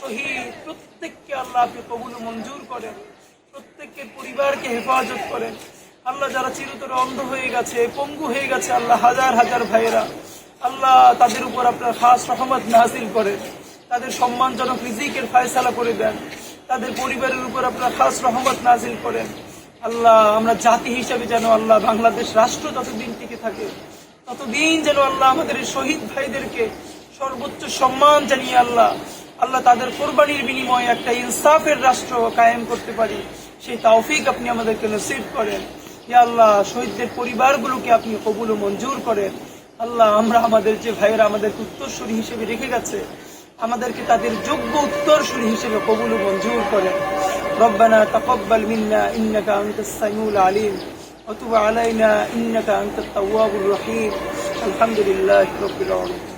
শহীদ, প্রত্যেককে আল্লাহ আপনি কবুল মঞ্জুর করেন প্রত্যেকের পরিবারকে হেফাজত করেন। আল্লাহ যারা চিরতরে অন্ধ হয়ে গেছে, পঙ্গু হয়ে গেছে, আল্লাহ হাজার হাজার ভাইয়েরা, আল্লাহ তাদের উপর আপনার খাস রহমত নাজিল করেন। তাদের সম্মানজনক রিজিকের ফায়সালা করে দেন। তাদের পরিবারের উপর আপনার খাস রহমত নাজিল করেন। আল্লাহ, আমরা জাতি হিসাবে যেন আল্লাহ বাংলাদেশ রাষ্ট্র ততদিন টিকে থাকে, ততদিন যেন আল্লাহ আমাদের শহীদ ভাইদেরকে সর্বোচ্চ সম্মান জানিয়ে আল্লাহ আল্লাহ তাদের কোরবানির বিনিময়ে একটা ইনসাফের রাষ্ট্র কায়েম করতে পারি সেই তৌফিক আপনি আমাদেরকে নসিব করেন ইয়া আল্লাহ শহীদদের পরিবারগুলোকে আপনি কবুল ও মঞ্জুর করেন আল্লাহ আমরা আমাদের যে ভাইয়েরা আমাদের উত্তরসূরি হিসেবে রেখে গেছে আমাদেরকে তাদের যোগ্য উত্তরসূরি হিসেবে কবুল ও মঞ্জুর করেন ربنا تقبل منا إنك أنت السميع العليم وتب علينا إنك أنت التواب الرحيم الحمد لله رب العالمين